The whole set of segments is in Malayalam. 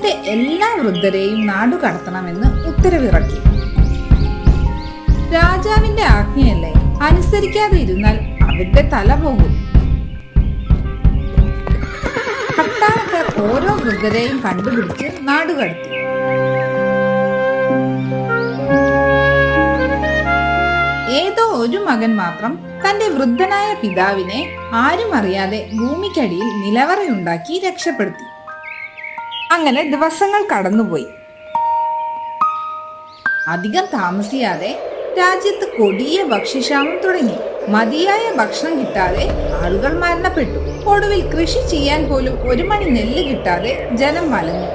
രാജ്യത്തെ എല്ലാ വൃദ്ധരെയും നാടു കടത്തണമെന്ന് ഉത്തരവിറക്കി. രാജാവിന്റെ ആജ്ഞയല്ലേ? അനുസരിക്കാതെ ഇരുന്നാൽ അവരുടെ തല പോകും. പട്ടാളക്കാർ ഓരോ വൃദ്ധരെയും കണ്ടുപിടിച്ച് നാടുകടത്തി ഏതോ ഒരു മകൻ മാത്രം തന്റെ വൃദ്ധനായ പിതാവിനെ ആരും അറിയാതെ ഭൂമിക്കടിയിൽ നിലവറയുണ്ടാക്കി രക്ഷപ്പെടുത്തി. അങ്ങനെ ദിവസങ്ങൾ കടന്നുപോയി. അധികം താമസിയാതെ രാജ്യത്ത് കൊടിയ ഭക്ഷ്യക്ഷാമം തുടങ്ങി. മതിയായ ഭക്ഷണം കിട്ടാതെ ആളുകൾ മരണപ്പെട്ടു. ഒടുവിൽ കൃഷി ചെയ്യാൻ പോലും ഒരു മണി നെല്ല് കിട്ടാതെ ജനം വലഞ്ഞു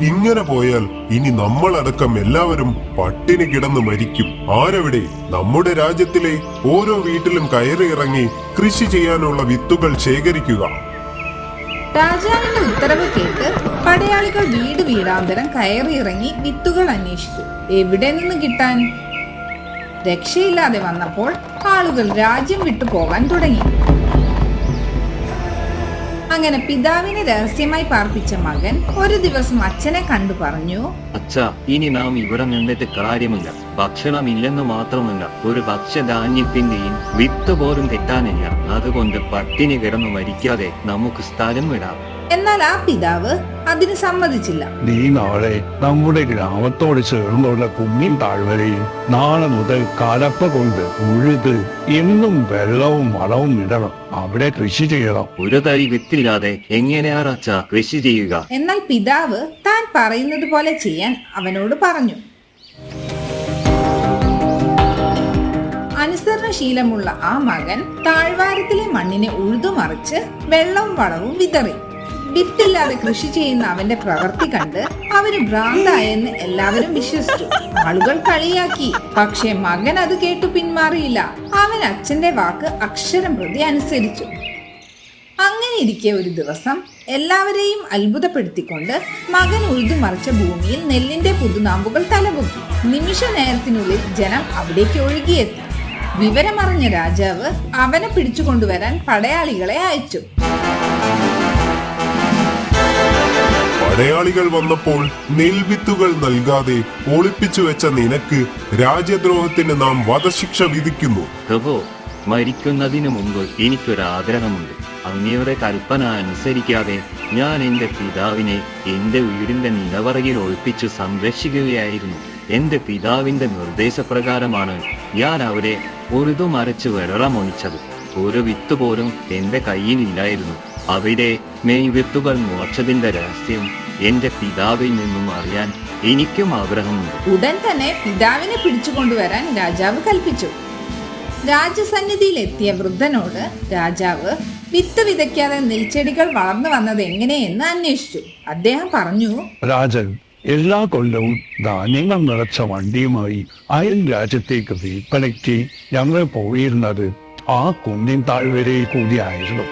ഇങ്ങനെ പോയാൽ ഇനി നമ്മളടക്കം എല്ലാവരും പട്ടിണി കിടന്ന് മരിക്കും. ആരവിടെ? നമ്മുടെ രാജ്യത്തിലെ ഓരോ വീട്ടിലും കയറി ഇറങ്ങി കൃഷി ചെയ്യാനുള്ള വിത്തുകൾ ശേഖരിക്കുക. രാജാവിന്റെ ഉത്തരവ് കേട്ട് പടയാളികൾ വീട് വീടാന്തരം കയറി ഇറങ്ങി വിത്തുകൾ അന്വേഷിച്ചു. എവിടെ നിന്ന് കിട്ടാൻ? രക്ഷയില്ലാതെ വന്നപ്പോൾ ആളുകൾ രാജ്യം വിട്ടു പോകാൻ തുടങ്ങി. അങ്ങനെ പിതാവിനെ രഹസ്യമായി പാർപ്പിച്ച മകൻ ഒരു ദിവസം അച്ഛനെ കണ്ടു പറഞ്ഞു അച്ഛാ ഇനി നാം ഇവിടെ നിന്നിട്ട് കാര്യമില്ല. ഭക്ഷണമില്ലെന്ന് മാത്രമല്ല ഒരു ഭക്ഷ്യധാന്യത്തിന്റെയും വിത്ത് പോലും കിട്ടാനില്ല. അതുകൊണ്ട് പട്ടിണി കിടന്നു മരിക്കാതെ നമുക്ക് സ്ഥലം വിടാം. എന്നാൽ ആ പിതാവ് അതിന് സമ്മതിച്ചില്ല. നീ നാളെ നമ്മുടെ ഗ്രാമത്തോട് ചേർന്നുള്ള കുന്നിൻ താഴ്വരയിൽ നാളെ മുതൽ കലപ്പ കൊണ്ട് ഉഴുത് എന്നും വെള്ളവും വളവും ഇടണം. അവിടെ കൃഷി ചെയ്യണം. ഒരു തരി വിത്തില്ലാതെ എങ്ങനെയാറച്ച കൃഷി ചെയ്യുക? എന്നാൽ പിതാവ് താൻ പറയുന്നത് പോലെ ചെയ്യാൻ അവനോട് പറഞ്ഞു. അനുസരണശീലമുള്ള ആ മകൻ താഴ്വാരത്തിലെ മണ്ണിനെ ഉഴുതുമറിച്ച് വെള്ളവും വളവും വിതറി. വിത്തില്ലാതെ കൃഷി ചെയ്യുന്ന അവന്റെ പ്രവൃത്തി കണ്ട് അവന് ഭ്രാന്തായെന്ന് എല്ലാവരും വിശ്വസിച്ചു. ആളുകൾ കളിയാക്കി. പക്ഷേ മകൻ അത് കേട്ടു പിന്മാറിയില്ല. അവൻ അച്ഛന്റെ വാക്ക് അക്ഷരം പ്രതി അനുസരിച്ചു. അങ്ങനെ ഇരിക്കെ ഒരു ദിവസം എല്ലാവരെയും അത്ഭുതപ്പെടുത്തിക്കൊണ്ട് മകൻ ഉഴുതുമറിച്ച ഭൂമിയിൽ നെല്ലിന്റെ പുതുനാമ്പുകൾ തലപൊക്കി. നിമിഷ നേരത്തിനുള്ളിൽ ജനം അവിടേക്ക് ഒഴുകിയെത്തി. വിവരമറിഞ്ഞ രാജാവ് അവനെ പിടിച്ചുകൊണ്ടുവരാൻ പടയാളികളെ അയച്ചു. പടയാളികൾ വന്നപ്പോൾ നെൽവിത്തുകൾ നൽകാതെ ഒളിപ്പിച്ചു വെച്ച നിനക്ക് രാജ്യദ്രോഹത്തിന് നാം വധശിക്ഷ വിധിക്കുന്നു. പ്രഭു മരിക്കുന്നതിന് മുമ്പ് എനിക്കൊരു ആഗ്രഹമുണ്ട് അങ്ങയുടെ കൽപ്പന അനുസരിക്കാതെ ഞാൻ എന്റെ പിതാവിനെ എന്റെ വീടിന്റെ നിലവറയിൽ ഒളിപ്പിച്ച് സംരക്ഷിക്കുകയായിരുന്നു. എന്റെ പിതാവിന്റെ നിർദ്ദേശപ്രകാരമാണ് ഞാൻ അവരെ ഉറുതു മരച്ച് വെള്ളമൊഴിച്ചത്. ഒരു വിത്ത് പോലും എന്റെ കയ്യിലില്ലായിരുന്നു. അവിടെ മെയ് വിത്തുകൾ മുളച്ചതിന്റെ രഹസ്യം എന്റെ പിതാവിൽ നിന്നും അറിയാൻ എനിക്കും ആഗ്രഹമുണ്ട്. ഉടൻ തന്നെ പിതാവിനെ പിടിച്ചുകൊണ്ടുവരാൻ രാജാവ് കൽപ്പിച്ചു. രാജസന്നിധിയിൽ എത്തിയ വൃദ്ധനോട് രാജാവ് വിത്ത് വിതയ്ക്കാതെ നെൽച്ചെടികൾ വളർന്നു വന്നത് എങ്ങനെയെന്ന് അന്വേഷിച്ചു. അദ്ദേഹം പറഞ്ഞു രാജൻ എല്ലാ കൊല്ലവും ധാന്യങ്ങൾ നിറച്ച വണ്ടിയുമായി അയൽ രാജ്യത്തേക്ക് വിൽപ്പനയ്ക്ക് ഞങ്ങൾ പോയിരുന്നത് ആ കുന്നിൻ താഴ്വരയിൽ കൂടിയായിരുന്നു.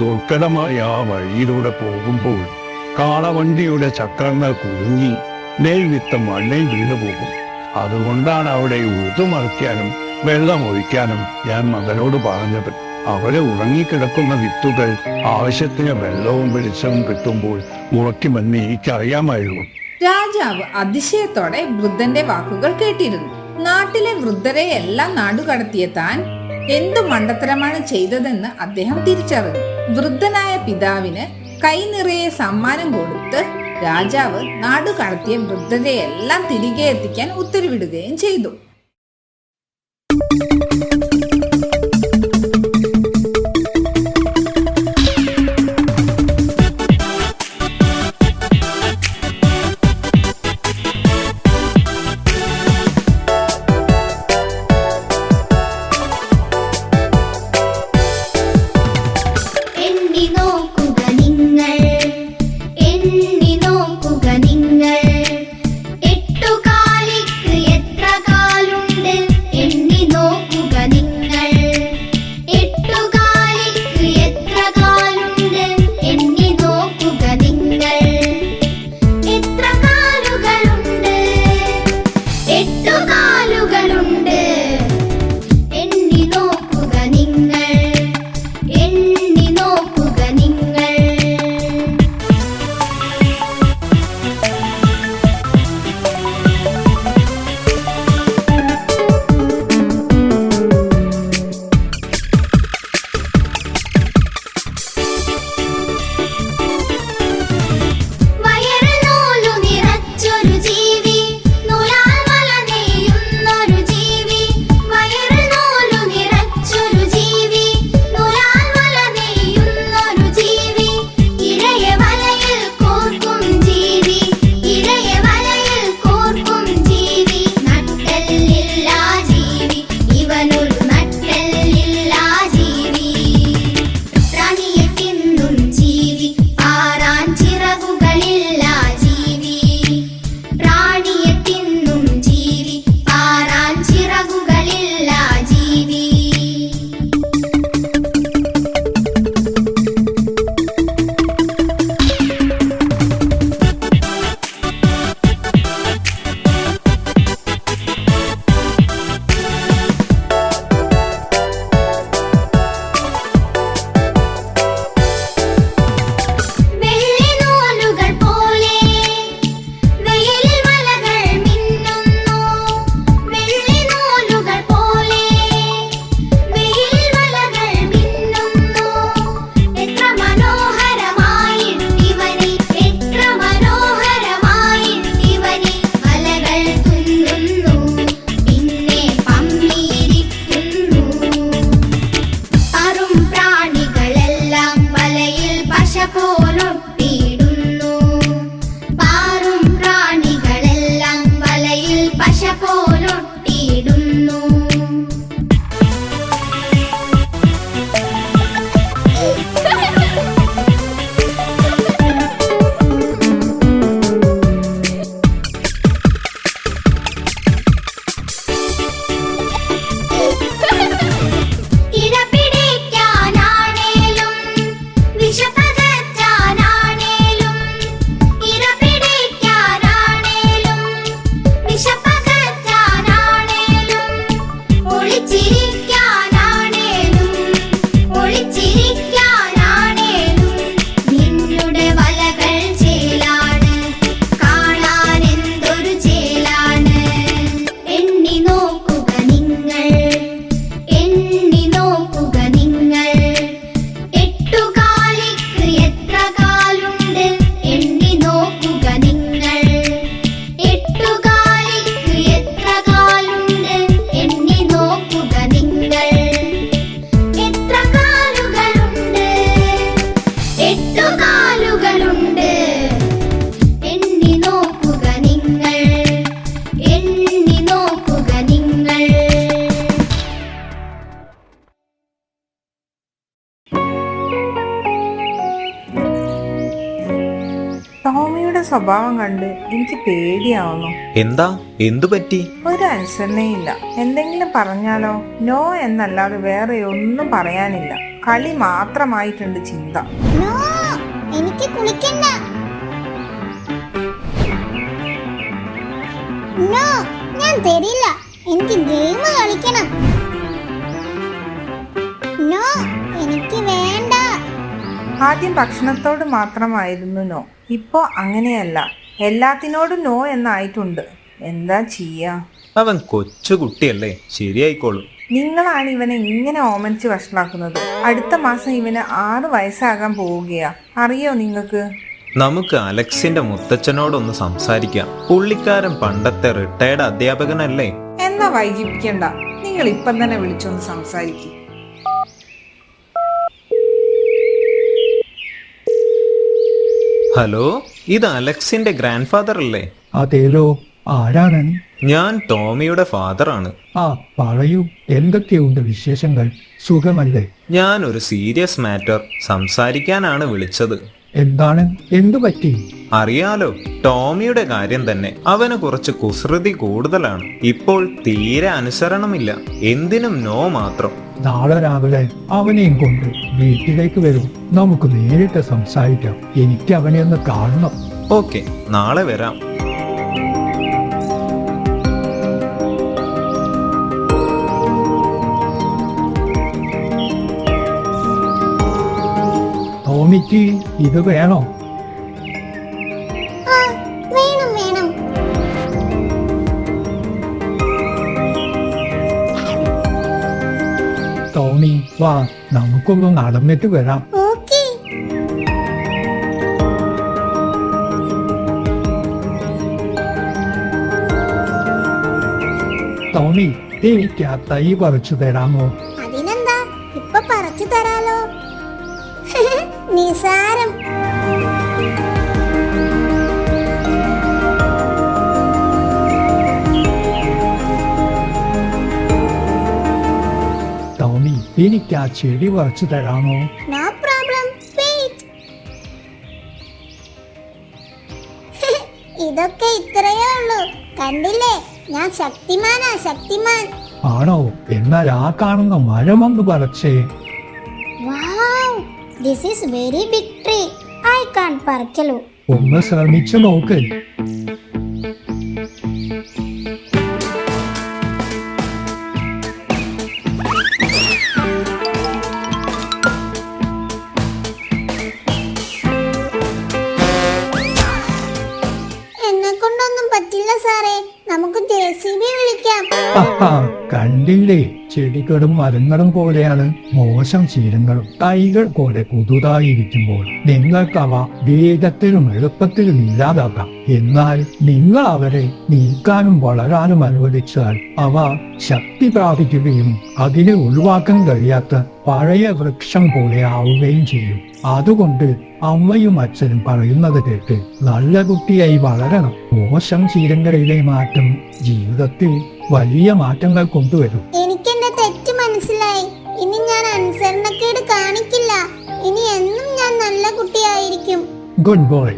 ദുർഘടമായ ആ വഴിയിലൂടെ പോകുമ്പോൾ കാളവണ്ടിയുടെ ചക്രങ്ങൾ കുരുങ്ങി നെൽവിത്ത് മണ്ണിൽ വീണു പോകും. അതുകൊണ്ടാണ് അവിടെ ഉഴുതുമറിക്കാനും വെള്ളം ഒഴിക്കാനും ഞാൻ മകനോട് പറഞ്ഞത്. അവിടെ ഉറങ്ങിക്കിടക്കുന്ന വിത്തുകൾ ആവശ്യത്തിന് വെള്ളവും വെളിച്ചവും കിട്ടുമ്പോൾ ഉറക്കുമെന്ന് എനിക്കറിയാമായിരുന്നു. രാജാവ് അതിശയത്തോടെ വൃദ്ധന്റെ വാക്കുകൾ കേട്ടിരുന്നു. നാട്ടിലെ വൃദ്ധരെ എല്ലാം നാടുകടത്തിയ താൻ എന്തു മണ്ടത്തരമാണ് ചെയ്തതെന്ന് അദ്ദേഹം തിരിച്ചറിഞ്ഞു. വൃദ്ധനായ പിതാവിന് കൈ നിറയെ സമ്മാനം കൊടുത്ത് രാജാവ് നാടുകടത്തിയ വൃദ്ധരെ എല്ലാം തിരികെ എത്തിക്കാൻ ഉത്തരവിടുകയും ചെയ്തു. എനിക്ക് പേടിയാവുന്നു. എന്താ? എന്തു പറ്റി? ഒരു അനുസരണയില്ല എന്തെങ്കിലും പറഞ്ഞാലോ? നോ എന്നല്ലാതെ വേറെ ഒന്നും പറയാനില്ല. കളി മാത്രമായിട്ടുണ്ട് ചിന്ത. നോ! എനിക്ക് കുളിക്കണ്ട. നോ! ഞാൻ തരില്ല. എനിക്ക് ഗെയിം കളിക്കണം. നോ! എനിക്ക് വേണ്ട. ആദ്യം ഭക്ഷണത്തോട് മാത്രമായിരുന്നു നോ. ഇപ്പോ അങ്ങനെയല്ല. എല്ലാത്തിനോടും നോ എന്നായിട്ടുണ്ട്. എന്താ ചെയ്യാ? അവൻ കൊച്ചു കുട്ടിയല്ലേ ശരിയായിക്കോളും. നിങ്ങളാണ് ഇവനെ ഇങ്ങനെ ഓമനിച്ച് വഷളാക്കുന്നത്. അടുത്ത മാസം ഇവന് ആറ് വയസ്സാകാൻ പോവുകയാ. അറിയോ നിങ്ങൾക്ക്? നമുക്ക് അലക്സിന്റെ മുത്തച്ഛനോടൊന്ന് സംസാരിക്കാം. പുള്ളിക്കാരൻ പണ്ടത്തെ റിട്ടയർഡ് അധ്യാപകനല്ലേ? എന്നാ വൈകിപ്പിക്കണ്ട. നിങ്ങൾ ഇപ്പം തന്നെ വിളിച്ചൊന്ന് സംസാരിക്കും. ഹലോ? ഇത് അലക്സിന്റെ ഗ്രാൻഡ് ഫാദർ അല്ലേ? അതേലോ ആരാണ്? ഞാൻ ടോമിയുടെ ഫാദർ ആണ്. ആ പറയൂ എന്തൊക്കെയുണ്ട് വിശേഷങ്ങൾ. സുഖമല്ലേ? ഞാൻ ഒരു സീരിയസ് മാറ്റർ സംസാരിക്കാനാണ് വിളിച്ചത്. എന്താണ്? എന്തു പറ്റി? അറിയാലോ ടോമിയുടെ കാര്യം തന്നെ. അവന് കുറച്ച് കുസൃതി കൂടുതലാണ്. ഇപ്പോൾ തീരെ അനുസരണമില്ല. എന്തിനും നോ മാത്രം. നാളെ രാവിലെ അവനെയും കൊണ്ട് വീട്ടിലേക്ക് വരും. നമുക്ക് നേരിട്ട് സംസാരിക്കാം. എനിക്ക് അവനെ ഒന്ന് കാണണം. ഓക്കെ നാളെ വരാം. ടോമിക്ക് ഇത് വേണോ? ടോമി വാ നമുക്കൊന്ന് നടന്നിട്ട് വരാം ഓക്കേ ടോമി എനിക്ക് ആ തൈ പറിച്ചു തരാമോ എനിക്ക് ആ ചെടി പറിച്ചു തരാമോ? നോ പ്രോബ്ലം വെയിറ്റ് ഇതൊക്കെ ഇത്രയേ ഉള്ളൂ. കണ്ടില്ലേ? ഞാൻ ശക്തിമാനാ ശക്തിമാൻ. ആണോ? എന്നാൽ ആ കാണുന്ന മരമൊന്ന് പറിച്ചേ പറച്ചേ this is very big tree I can പറിക്കലു. ഒന്ന് ശ്രമിച്ചു നോക്ക്. ചെടികളും മരങ്ങളും പോലെയാണ് മോശം ശീലങ്ങളും. തൈകൾ പോലെ പുതുതായിരിക്കുമ്പോൾ നിങ്ങൾക്കവ വേഗത്തിലും എളുപ്പത്തിലും ഇല്ലാതാക്കാം. എന്നാൽ നിങ്ങൾ അവരെ നീക്കാനും വളരാനും അനുവദിച്ചാൽ അവ ശക്തി പ്രാപിക്കുകയും അതിനെ ഒഴിവാക്കാൻ കഴിയാത്ത പഴയ വൃക്ഷം പോലെ ആവുകയും ചെയ്യും. അതുകൊണ്ട് അമ്മയും അച്ഛനും പറയുന്നത് കേട്ട് നല്ല കുട്ടിയായി വളരണം. മോശം ശീലങ്ങളിലെ മാറ്റം ജീവിതത്തിൽ വലിയ മാറ്റങ്ങൾ കൊണ്ടുവരും. ഇനി ഞാൻ അനുസരണക്കേട് കാണിക്കില്ല. ഇനി എന്നും ഞാൻ നല്ല കുട്ടിയായിരിക്കും. ഗുഡ് ബോയ്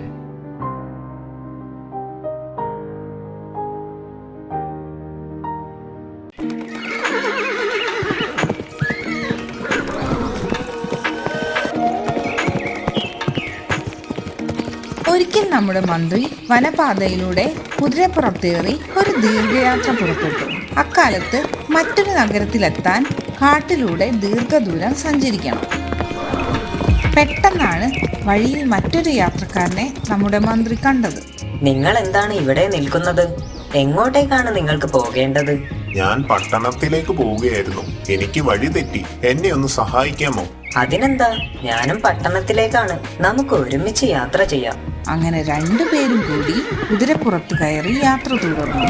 ഒരിക്കൽ നമ്മുടെ മന്ത്രി വനപാതയിലൂടെ കുതിരപ്പുറത്തേറി ഒരു ദീർഘയാത്ര പുറപ്പെട്ടു. അക്കാലത്ത് മറ്റൊരു നഗരത്തിലെത്താൻ കാട്ടിലൂടെ ദീർഘദൂരം സഞ്ചരിക്കണം. പെട്ടെന്നാണ് വഴിയിൽ മറ്റൊരു യാത്രക്കാരനെ നമ്മുടെ മന്ത്രി കണ്ടത്. നിങ്ങൾ എന്താണ് ഇവിടെ നിൽക്കുന്നത്? എങ്ങോട്ടേക്കാണ് നിങ്ങൾക്ക് പോകേണ്ടത്? ഞാൻ പട്ടണത്തിലേക്ക് പോവുകയായിരുന്നു. എനിക്ക് വഴി തെറ്റി. എന്നെ ഒന്ന് സഹായിക്കാമോ? അതിനെന്താ? ഞാനും പട്ടണത്തിലേക്കാണ്. നമുക്ക് ഒരുമിച്ച് യാത്ര ചെയ്യാം. അങ്ങനെ രണ്ടുപേരും കൂടി കുതിരപ്പുറത്ത് കയറി യാത്ര തുടർന്നു.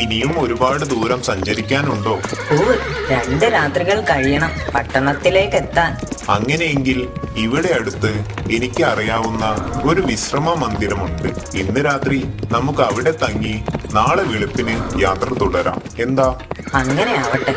ഇനിയും ഒരുപാട് ദൂരം സഞ്ചരിക്കാനുണ്ടോ? ഓ രണ്ട് രാത്രികൾ കഴിയണം. പട്ടണത്തിലേക്ക് എത്താൻ. അങ്ങനെയെങ്കിൽ ഇവിടെ അടുത്ത് എനിക്ക് അറിയാവുന്ന ഒരു വിശ്രമ മന്ദിരമുണ്ട്. ഇന്ന് രാത്രി നമുക്ക് അവിടെ തങ്ങി നാളെ വെളുപ്പിന് യാത്ര തുടരാം. എന്താ? അങ്ങനെ ആവട്ടെ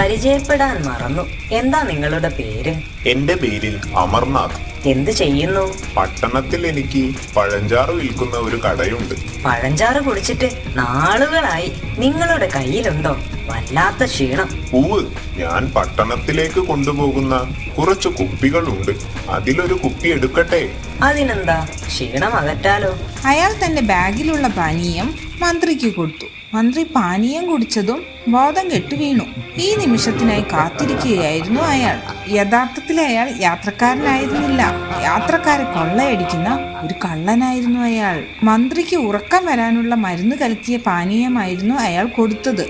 പരിചയപ്പെടാൻ മറന്നു. എന്താ നിങ്ങളുടെ പേര്? എന്റെ പേര് അമർനാഥ്. എന്ത് ചെയ്യുന്നു? പട്ടണത്തിൽ എനിക്ക് പഴഞ്ചാറ് വിൽക്കുന്ന ഒരു കടയുണ്ട്. പഴഞ്ചാറ് കുടിച്ചിട്ട് നാളുകളായി. നിങ്ങളുടെ കയ്യിലുണ്ടോ? വല്ലാത്ത ക്ഷീണം. പൂവ് ഞാൻ പട്ടണത്തിലേക്ക് കൊണ്ടുപോകുന്ന കുറച്ച് കുപ്പികളുണ്ട്. അതിലൊരു കുപ്പി എടുക്കട്ടെ? അതിനെന്താ? ക്ഷീണം അകറ്റാലോ? അയാൾ തന്റെ ബാഗിലുള്ള പാനീയം മന്ത്രിക്ക് കൊടുത്തു. മന്ത്രി പാനീയം കുടിച്ചതും ബോധം കെട്ടു വീണു. ഈ നിമിഷത്തിനായി കാത്തിരിക്കുകയായിരുന്നു അയാൾ. യഥാർത്ഥത്തിൽ അയാൾ യാത്രക്കാരനായിരുന്നില്ല. യാത്രക്കാരെ കൊള്ളയടിക്കുന്ന ഒരു കള്ളനായിരുന്നു അയാൾ. മന്ത്രിക്ക് ഉറക്കം വരാനുള്ള മരുന്ന് കലക്കിയ പാനീയമായിരുന്നു അയാൾ കൊടുത്തത്.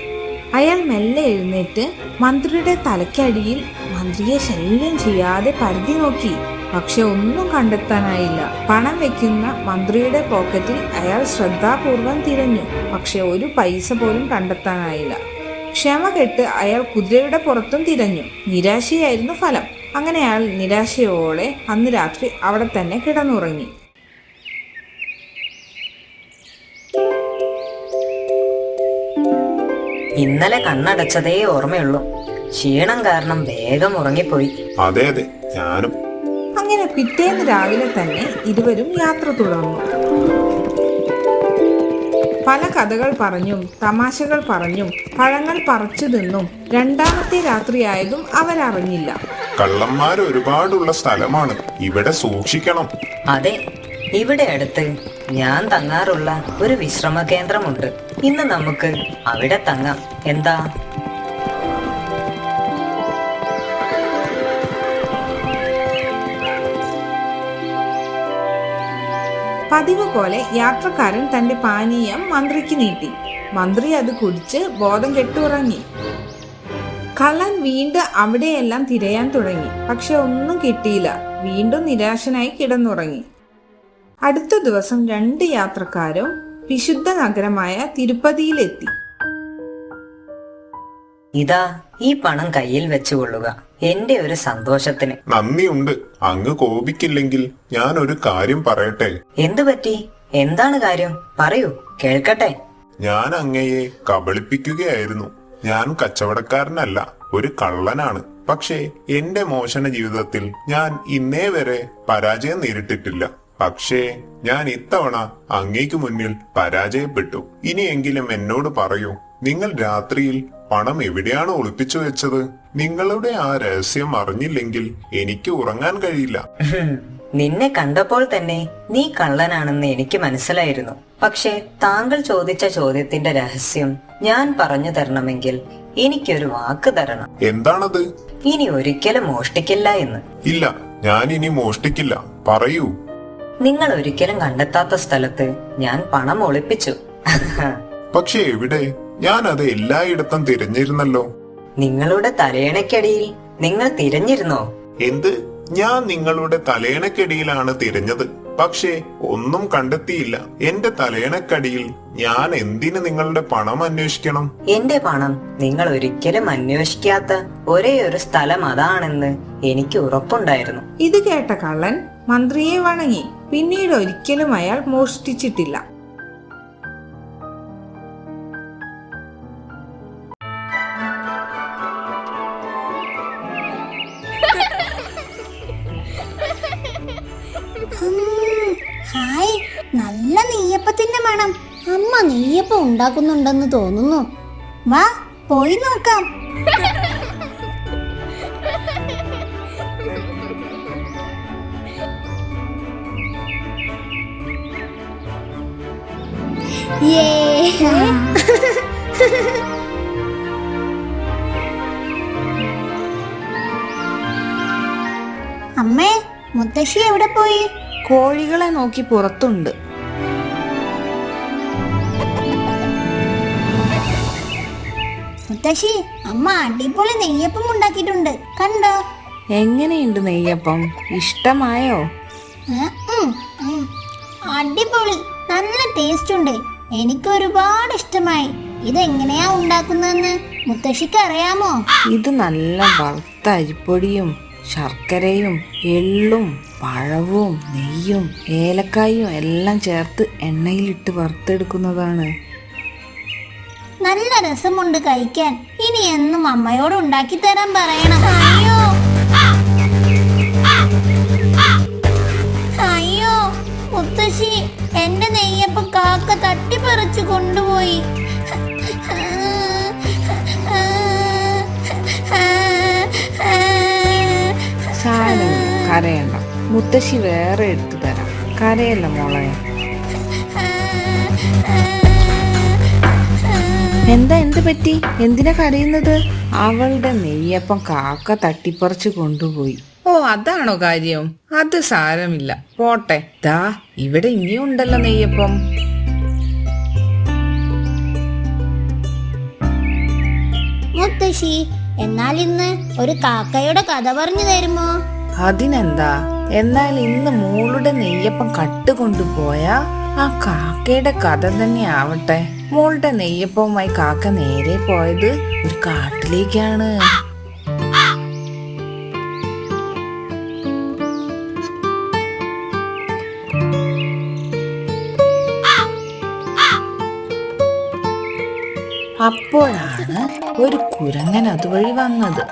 അയാൾ മെല്ലെ എഴുന്നേറ്റ് മന്ത്രിയുടെ തലയ്ക്കടിയിൽ മന്ത്രിയെ ശല്യം ചെയ്യാതെ പരിധി നോക്കി. പക്ഷെ ഒന്നും കണ്ടെത്താനായില്ല. പണം വെക്കുന്ന മന്ത്രിയുടെ പോക്കറ്റിൽ അയാൾ ശ്രദ്ധാപൂർവം തിരഞ്ഞു. പക്ഷെ ഒരു പൈസ പോലും കണ്ടെത്താനായില്ല. ക്ഷമ കെട്ട് അയാൾ കുതിരയുടെ പുറത്തും തിരഞ്ഞു. നിരാശയായിരുന്നു ഫലം. അങ്ങനെ അയാൾ നിരാശയോടെ അന്ന് രാത്രി അവിടെ തന്നെ കിടന്നുറങ്ങി. ഇന്നലെ കണ്ണടച്ചതേ ഓർമ്മയുള്ളൂ. ക്ഷീണം കാരണം വേഗം ഉറങ്ങിപ്പോയി. അതെ അതെ. ഞാനും അങ്ങനെ പിറ്റേന്ന് രാവിലെ തന്നെ ഇരുവരും യാത്ര തുടർന്നു. പല കഥകൾ പറഞ്ഞും തമാശകൾ പറഞ്ഞും പഴങ്ങൾ പറിച്ചു തിന്നും രണ്ടാമത്തെ രാത്രിയായതും അവരറിഞ്ഞില്ല. കള്ളന്മാർ ഒരുപാടുള്ള സ്ഥലമാണ്. ഇവിടെ സൂക്ഷിക്കണം. അതെ ഇവിടെ അടുത്ത് ഞാൻ തങ്ങാറുള്ള ഒരു വിശ്രമ കേന്ദ്രമുണ്ട് ഇന്ന് നമുക്ക് അവിടെ തങ്ങാം. എന്താ? പതിവ് പോലെ യാത്രക്കാരൻ തന്റെ പാനീയം മന്ത്രിക്ക് നീട്ടി. മന്ത്രി അത് കുടിച്ച് ബോധം കെട്ടുറങ്ങി. കള്ളൻ വീണ്ടും അവിടെയെല്ലാം തിരയാൻ തുടങ്ങി. പക്ഷെ ഒന്നും കിട്ടിയില്ല. വീണ്ടും നിരാശനായി കിടന്നുറങ്ങി. അടുത്ത ദിവസം രണ്ട് യാത്രക്കാരും വിശുദ്ധ നഗരമായ തിരുപ്പതിയിലെത്തി. ഇതാ ഈ പണം കയ്യിൽ വെച്ചുകൊള്ളുക. എന്റെ ഒരു സന്തോഷത്തിന്. നന്ദിയുണ്ട്. അങ്ങ് കോപിക്കില്ലെങ്കിൽ ഞാൻ ഒരു കാര്യം പറയട്ടെ? എന്തു പറ്റി? എന്താണ് കാര്യം? പറയൂ കേൾക്കട്ടെ. ഞാൻ അങ്ങയെ കബളിപ്പിക്കുകയായിരുന്നു. ഞാൻ കച്ചവടക്കാരനല്ല ഒരു കള്ളനാണ്. പക്ഷേ എന്റെ മോശന ജീവിതത്തിൽ ഞാൻ ഇന്നേ വരെ പരാജയം നേരിട്ടിട്ടില്ല. പക്ഷേ ഞാൻ ഇത്തവണ അങ്ങേക്ക് മുന്നിൽ പരാജയപ്പെട്ടു. ഇനിയെങ്കിലും എന്നോട് പറയൂ നിങ്ങൾ രാത്രിയിൽ പണം എവിടെയാണ് ഒളിപ്പിച്ചു വെച്ചത്? നിങ്ങളുടെ ആ രഹസ്യം അറിഞ്ഞില്ലെങ്കിൽ എനിക്ക് ഉറങ്ങാൻ കഴിയില്ല. നിന്നെ കണ്ടപ്പോൾ തന്നെ നീ കള്ളനാണെന്ന് എനിക്ക് മനസ്സിലായിരുന്നു. പക്ഷേ താങ്കൾ ചോദിച്ച ചോദ്യത്തിന്റെ രഹസ്യം ഞാൻ പറഞ്ഞു തരണമെങ്കിൽ എനിക്കൊരു വാക്ക് തരണം. എന്താണത്? ഇനി ഒരിക്കലും മോഷ്ടിക്കില്ല എന്ന്. ഇല്ല ഞാൻ ഇനി മോഷ്ടിക്കില്ല. പറയൂ. നിങ്ങൾ ഒരിക്കലും കണ്ടെത്താത്ത സ്ഥലത്ത് ഞാൻ പണം ഒളിപ്പിച്ചു. പക്ഷെ എവിടെ? ഞാൻ അത് എല്ലായിടത്തും തിരഞ്ഞിരുന്നല്ലോ. നിങ്ങളുടെ തലയണയ്ക്കടിയിൽ നിങ്ങൾ തിരഞ്ഞിരുന്നോ? എന്ത്? ഞാൻ നിങ്ങളുടെ തലയണക്കടിയിലാണ് തിരഞ്ഞത്. പക്ഷേ ഒന്നും കണ്ടെത്തിയില്ല. എന്റെ തലയണക്കടിയിൽ ഞാൻ എന്തിന് നിങ്ങളുടെ പണം അന്വേഷിക്കണം? എന്റെ പണം നിങ്ങൾ ഒരിക്കലും അന്വേഷിക്കാത്ത ഒരേ ഒരു സ്ഥലം അതാണെന്ന് എനിക്ക് ഉറപ്പുണ്ടായിരുന്നു. ഇത് കേട്ട കള്ളൻ മന്ത്രിയെ വണങ്ങി. പിന്നീട് ഒരിക്കലും അയാൾ മോഷ്ടിച്ചിട്ടില്ല. നല്ല നെയ്യപ്പത്തിന്റെ മണം. അമ്മ നെയ്യപ്പം ഉണ്ടാക്കുന്നുണ്ടെന്ന് തോന്നുന്നു. വാ പോയി നോക്കാം. അമ്മേ മുത്തശ്ശി എവിടെ പോയി? കോഴികളെ നോക്കി പുറത്തുണ്ട്. മുത്തശ്ശി അമ്മ അടിപൊളി നെയ്യപ്പം ഉണ്ടാക്കിയിട്ടുണ്ട്. കണ്ടോ? എങ്ങനെയുണ്ട് നെയ്യപ്പം? ഇഷ്ടമായോ. അടിപൊളി നല്ല ടേസ്റ്റ് ഉണ്ട്. എനിക്ക് ഒരുപാട് ഇഷ്ടമായി. ഇതെങ്ങനെയാ ഉണ്ടാക്കുന്നതെന്ന് മുത്തശ്ശിക്ക് അറിയാമോ? ഇത് നല്ല വറുത്ത അരിപ്പൊടിയും ശർക്കരയും എള്ളും പഴവും നെയ്യും ഏലക്കായും എല്ലാം ചേർത്ത് എണ്ണയിലിട്ട് വറുത്തെടുക്കുന്നതാണ്. രസമുണ്ട് കഴിക്കാൻ. ഇനി എന്നും അമ്മയോട് ഉണ്ടാക്കി തരാൻ പറയണം. അയ്യോ. അയ്യോ. മുത്തശ്ശി എന്റെ നെയ്യപ്പം കാക്ക തട്ടിപ്പറിച്ചു കൊണ്ടുപോയി. കരയണ്ട. മുത്തശ്ശി വേറെ എടുത്തു തരാം. കരയല്ല മോളെ. എന്താ എന്ത് പറ്റി? എന്തിനാ കരയുന്നത്? അവളുടെ നെയ്യപ്പം കാക്ക തട്ടിപ്പറിച്ചു കൊണ്ടുപോയി. ഓ അതാണോ കാര്യം? അത് സാരമില്ല. പോട്ടെ. ദാ ഇവിടെ ഇനിയും ഉണ്ടല്ലോ നെയ്യപ്പം. മുത്തശ്ശി എന്നാൽ ഇന്ന് ഒരു കാക്കയുടെ കഥ പറഞ്ഞു തരുമോ? അതിനെന്താ? എന്നാൽ ഇന്ന് മോളുടെ നെയ്യപ്പം കട്ടുകൊണ്ടുപോയ ആ കാക്കയുടെ കഥ തന്നെ ആവട്ടെ മോളുടെ നെയ്യപ്പവുമായി കാക്ക നേരെ പോയത് ഒരു കാട്ടിലേക്കാണ്. അപ്പോഴാണ് ഒരു കുരങ്ങൻ അതുവഴി വന്നത്.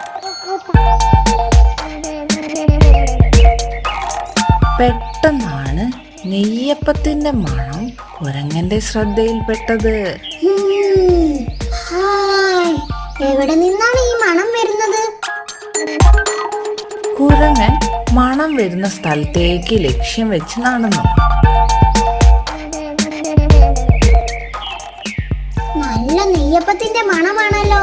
പെട്ടെന്നാണ് നെയ്യപ്പത്തിന്റെ മണം കുരങ്ങന്റെ ശ്രദ്ധയിൽപ്പെട്ടത്. എവിടെ നിന്നാണ് ഈ മണം വരുന്നത്? കുരങ്ങൻ മണം വരുന്ന സ്ഥലത്തേക്ക് ലക്ഷ്യം വെച്ച് നടന്നു. നല്ല നെയ്യപ്പത്തിന്റെ മണമാണല്ലോ.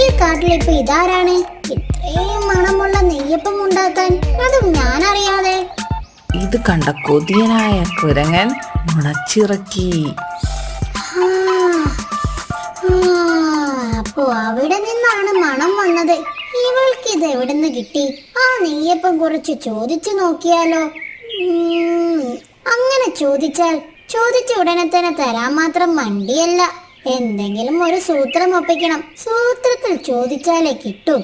ഈ കാട്ടിലിപ്പോ ഇതാരാണ്? ഇത്രയും മണമുള്ള നെയ്യപ്പം ഉണ്ടാക്കാൻ അതും ഞാൻ അറിയാതെ ഇത് കണ്ട കൊതിയനായ കുരങ്ങൻ മുണച്ചിറക്കി അപ്പോ അവിടെ നിന്നാണ് മണം വന്നത്. ഇവൾക്ക് ഇത് എവിടുന്ന് കിട്ടി? ആ നെയ്യപ്പം കുറച്ച് ചോദിച്ചു നോക്കിയാലോ? അങ്ങനെ ചോദിച്ചാൽ ചോദിച്ച ഉടനെ തന്നെ തരാൻ മാത്രം മണ്ടിയല്ല. എന്തെങ്കിലും ഒരു സൂത്രം ഒപ്പിക്കണം. സൂത്രത്തിൽ ചോദിച്ചാലേ കിട്ടൂ.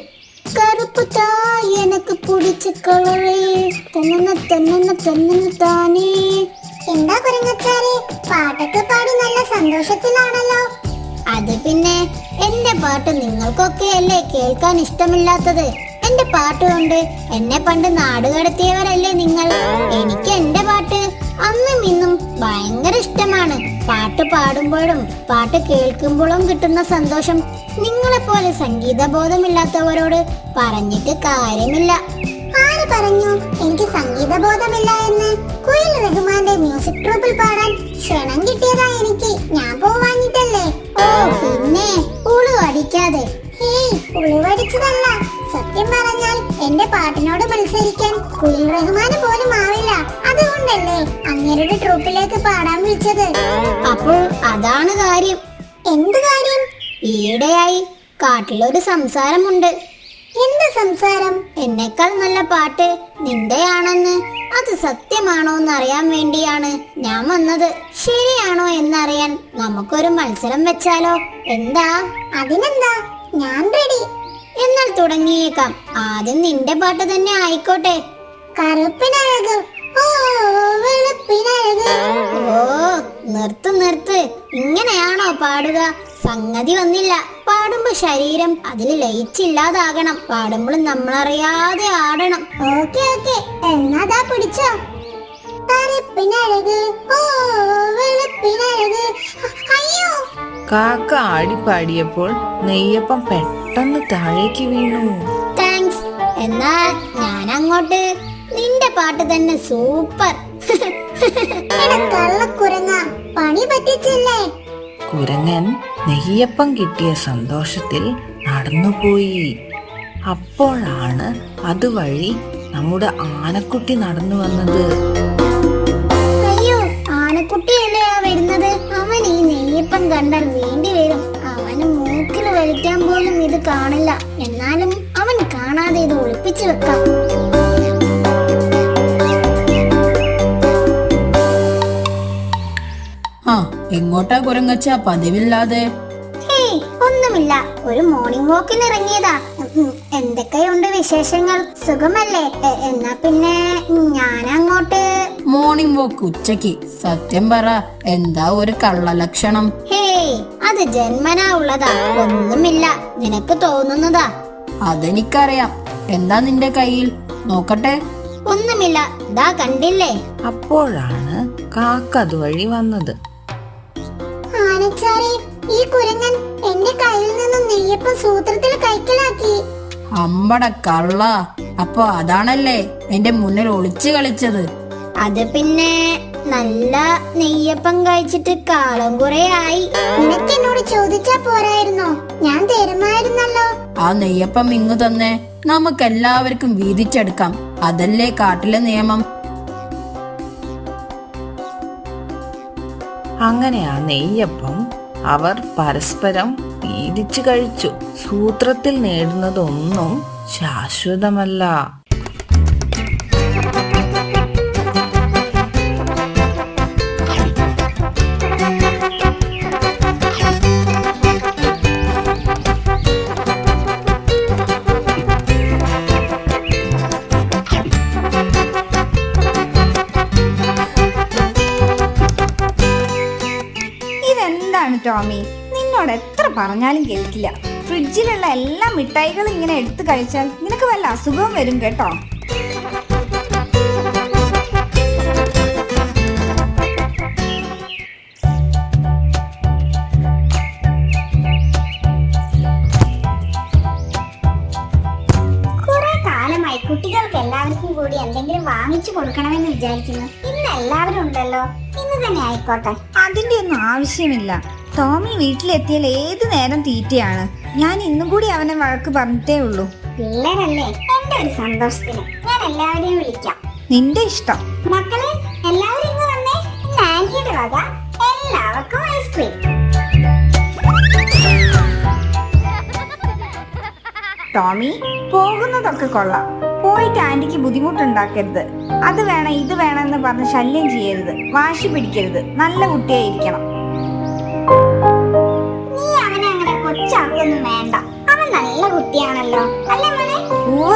കറുപ്പ് താ எனக்கு பிடிச்ச കളറേ. தென்னன தென்னன தென்னன தானே എന്താ കുരങ്ങച്ചാരെ? പാട്ടൊക്കെ പാടി നല്ല സന്തോഷത്തിലാണല്ലോ. അത് പിന്നെ എന്റെ പാട്ട് നിങ്ങൾക്കൊക്കെ അല്ലേ കേൾക്കാൻ ഇഷ്ടമില്ലാത്തത്? എന്റെ പാട്ട് കൊണ്ട് എന്നെ പണ്ട് നാടുകടത്തിയവരല്ലേ നിങ്ങൾ? എനിക്ക് എന്റെ പാട്ട് അന്നും ഇന്നും ഭയങ്കര ഇഷ്ടമാണ്. പാട്ട് പാടുമ്പോഴും പാട്ട് കേൾക്കുമ്പോഴും കിട്ടുന്ന സന്തോഷം. നിങ്ങളെപ്പോലെ സംഗീത ബോധമില്ലാത്തവരോട് പറഞ്ഞിട്ട് കാര്യമില്ല. ആര് പറഞ്ഞു? എനിക്ക് സംഗീത ബോധമില്ല എന്ന്. കുയിൽ റഹ്മാന്റെ മ്യൂസിക് ട്രൂപ്പിൽ പാടാൻ ക്ഷണം കിട്ടിയതാ എനിക്ക്. ഞാൻ പോവാഞ്ഞിട്ടല്ലേ? ഓ പിന്നെ ഉളു അടിക്കാതെ. ഹേയ് ഉളുവടിച്ചതല്ല സത്യം പറഞ്ഞാൽ എന്റെ പാട്ടിനോട് മത്സരിക്കാൻ കുയിൽ റഹ്മാന് പോലും അങ്ങേരുടെ ട്രൂപ്പിലേക്ക് പാടാൻ വിളിച്ചത്. അപ്പോൾ അതാണ് കാര്യം. എന്ത് കാര്യം? ഈയിടെയായി കാട്ടിലൊരു സംസാരമുണ്ട്. എന്ത് സംസാരം? എന്നേക്കാൾ നല്ല പാട്ട് നിന്റെയാണെന്ന്. അത് സത്യമാണോ എന്ന് അറിയാൻ വേണ്ടിയാണ് ഞാൻ വന്നത്. ശരിയാണോ എന്നറിയാൻ നമുക്കൊരു മത്സരം വെച്ചാലോ? എന്താ? അതിനെന്താ? ഞാൻ റെഡി എന്നാൽ തുടങ്ങിയേക്കാം. ആദ്യം നിന്റെ പാട്ട് തന്നെ ആയിക്കോട്ടെ. കറുപ്പിനഴക്. ഓ നിർത്ത് നിർത്ത്. ഇങ്ങനെയാണോ പാടുക? സംഗതി വന്നില്ല. പാടുമ്പോ ശരീരം അതിൽ ലയിച്ചില്ലാതാകണം പാടുമ്പോൾ നമ്മളറിയാതെ ആടണം. Okay okay. എന്നാതാ പിടിച്ചോ. കാക്ക ആടി പാടിയപ്പോൾ അയ്യോ. കാക്ക ആടിപ്പാടിയപ്പോൾ നെയ്യപ്പം പെട്ടെന്ന് താഴേക്ക് വീണു. താങ്ക്സ് എന്നാ ഞാൻ അങ്ങോട്ട് നിന്റെ പാട്ട് തന്നെ സൂപ്പർ. കള്ളക്കുരങ്ങ പണി പറ്റിച്ചല്ലേ? കുരങ്ങൻ നെയ്യപ്പം കിട്ടിയ സന്തോഷത്തിൽ നടന്നുപോയി. അപ്പോഴാണ് അതുവഴി നമ്മുടെ ആനക്കുട്ടി നടന്നു വന്നത്. അയ്യോ ആനക്കുട്ടിയല്ലേ ആ വരുന്നത്? അവൻ ഈ നെയ്യപ്പം കണ്ടാൽ വേണ്ടി വരും. അവന് മൂക്കിൽ വലിക്കാൻ പോലും ഇത് കാണില്ല. എന്നാലും അവൻ കാണാതെ ഇത് ഒളിപ്പിച്ചു വെക്കാം. എങ്ങോട്ടാ കുരങ്ങച്ച പതിവില്ലാതെ. ഒന്നുമില്ല. ഒരു മോർണിംഗ് വാക്കിന് ഇറങ്ങിയതാ. എന്തൊക്കെയുണ്ട് വിശേഷങ്ങൾ? സുഖമല്ലേ? എന്നാ പിന്നെ ഞാൻ അങ്ങോട്ട് മോർണിംഗ് വാക്ക് ഉച്ചയ്ക്ക് സത്യം പറ എന്താ ഒരു കള്ള ലക്ഷണം ഹേ അത് ജന്മനാ ഉള്ളതാ. ഒന്നുമില്ല. നിനക്ക് തോന്നുന്നതാ. അതെനിക്കറിയാം. എന്താ നിന്റെ കയ്യിൽ? നോക്കട്ടെ. ഒന്നുമില്ല. ദാ കണ്ടില്ലേ? അപ്പോഴാണ് കാക്ക അതുവഴി വന്നത്. ആനച്ചാരെ ഈ കുരങ്ങൻ എന്റെ കയ്യിൽ നിന്നും നെയ്യപ്പം സൂത്രത്തിൽ കൈക്കലാക്കി. അമ്പട കള്ള. അപ്പൊ അതാണല്ലേ എന്റെ മുന്നിൽ ഒളിച്ചു കളിച്ചത്. അത് പിന്നെ നല്ല നെയ്യപ്പം കഴിച്ചിട്ട് കാളം കുറെ ആയി. നിനക്ക് എന്നോട് ചോദിച്ചാ പോരായിരുന്നോ? ഞാൻ തരുമായിരുന്നല്ലോ. ആ നെയ്യപ്പം ഇങ്ങു തന്നെ നമുക്ക് എല്ലാവർക്കും വീതിച്ചെടുക്കാം. അതല്ലേ കാട്ടിലെ നിയമം? അങ്ങനെ ആ നെയ്യപ്പം അവർ പരസ്പരം വീതിച്ചു കഴിച്ചു. സൂത്രത്തിൽ നേടുന്നതൊന്നും ശാശ്വതമല്ല. ടോമി നിന്നോട് എത്ര പറഞ്ഞാലും കേൾക്കില്ല. ഫ്രിഡ്ജിലുള്ള എല്ലാ മിഠായികളും ഇങ്ങനെ എടുത്തു കഴിച്ചാൽ നിനക്ക് വല്ല അസുഖവും വരും കേട്ടോ. കുറെ കാലമായി കുട്ടികൾക്ക് എല്ലാവർക്കും കൂടി എന്തെങ്കിലും വാങ്ങിച്ചു കൊടുക്കണമെന്ന് വിചാരിക്കുന്നു. ഇന്ന് എല്ലാവരും ഉണ്ടല്ലോ. ഇന്ന് തന്നെ ആയിക്കോട്ടെ. അതിന്റെ ഒന്നും ആവശ്യമില്ല. ടോമി വീട്ടിലെത്തിയാൽ ഏത് നേരം തീറ്റയാണ്? ഞാൻ ഇന്നും കൂടി അവനെ വഴക്ക് പറഞ്ഞിട്ടേ ഉള്ളൂ. പിള്ളേരല്ലേ? എന്റെ ഒരു സന്തോഷത്തിന് ഞാൻ എല്ലാവരെയും വിളിക്കാം. നിന്റെ ഇഷ്ടം. മക്കളെ എല്ലാവരും ഇന്ന് വന്നേ. ഇന്ന് ആന്റിയുടെ വക. എല്ലാവർക്കും ഐസ്ക്രീം ടോമി പോകുന്നതൊക്കെ കൊള്ളാം. പോയിട്ട് ആന്റിക്ക് ബുദ്ധിമുട്ടുണ്ടാക്കരുത്. അത് വേണം ഇത് വേണം എന്ന് പറഞ്ഞ് ശല്യം ചെയ്യരുത്. വാശി പിടിക്കരുത്. നല്ല കുട്ടിയായിരിക്കണം. കൊച്ചാക്കൊന്നും വേണ്ട. അവൻ നല്ല കുട്ടിയാണല്ലോ. അല്ലേ മോനെ? ഓ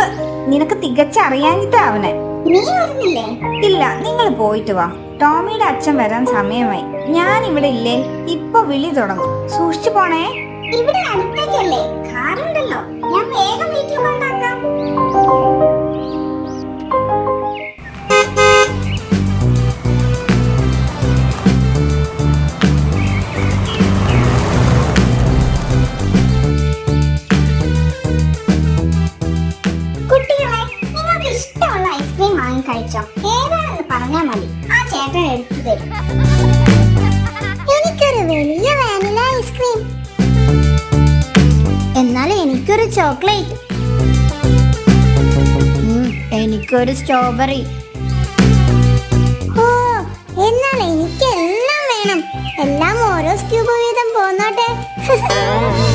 നിനക്ക് തികച്ചറിയാഞ്ഞിട്ടാ അവനെ. നീ വരുന്നില്ലേ? ഇല്ല നിങ്ങൾ പോയിട്ട് വാ. ടോമിയുടെ അച്ഛൻ വരാൻ സമയമായി. ഞാൻ ഇവിടെ ഇല്ലേ. ഇപ്പൊ വിളി തുടങ്ങും. സൂക്ഷിച്ചു പോണേ. ഇവിടെ അടുത്തേക്കല്ലേ? കാറുണ്ടല്ലോ. ഞാൻ വേഗം വീട്ടിൽ കൊണ്ടാക്കാം എനിക്കൊരു വലിയ വാനില ഐസ്ക്രീം. എന്നാൽ എനിക്കൊരു ചോക്ലേറ്റ്. എനിക്കൊരു സ്ട്രോബെറി. ഓ എന്നാൽ എനിക്ക് വേണം. എല്ലാം ഓരോ സ്ക്യൂബ് വീതം പോന്നോട്ടെ.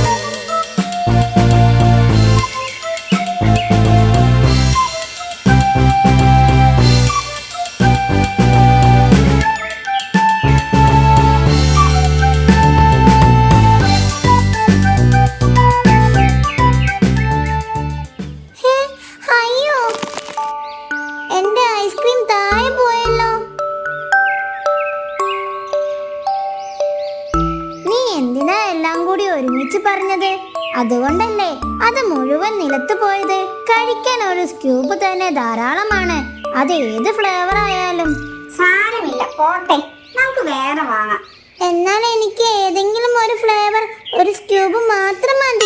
പോട്ടെ നമുക്ക് വേറെ വാങ്ങാം. എന്നാൽ എനിക്ക് ഏതെങ്കിലും ഒരു ഫ്ലേവർ ഒരു സ്ക്യൂബ് മാത്രം മതി.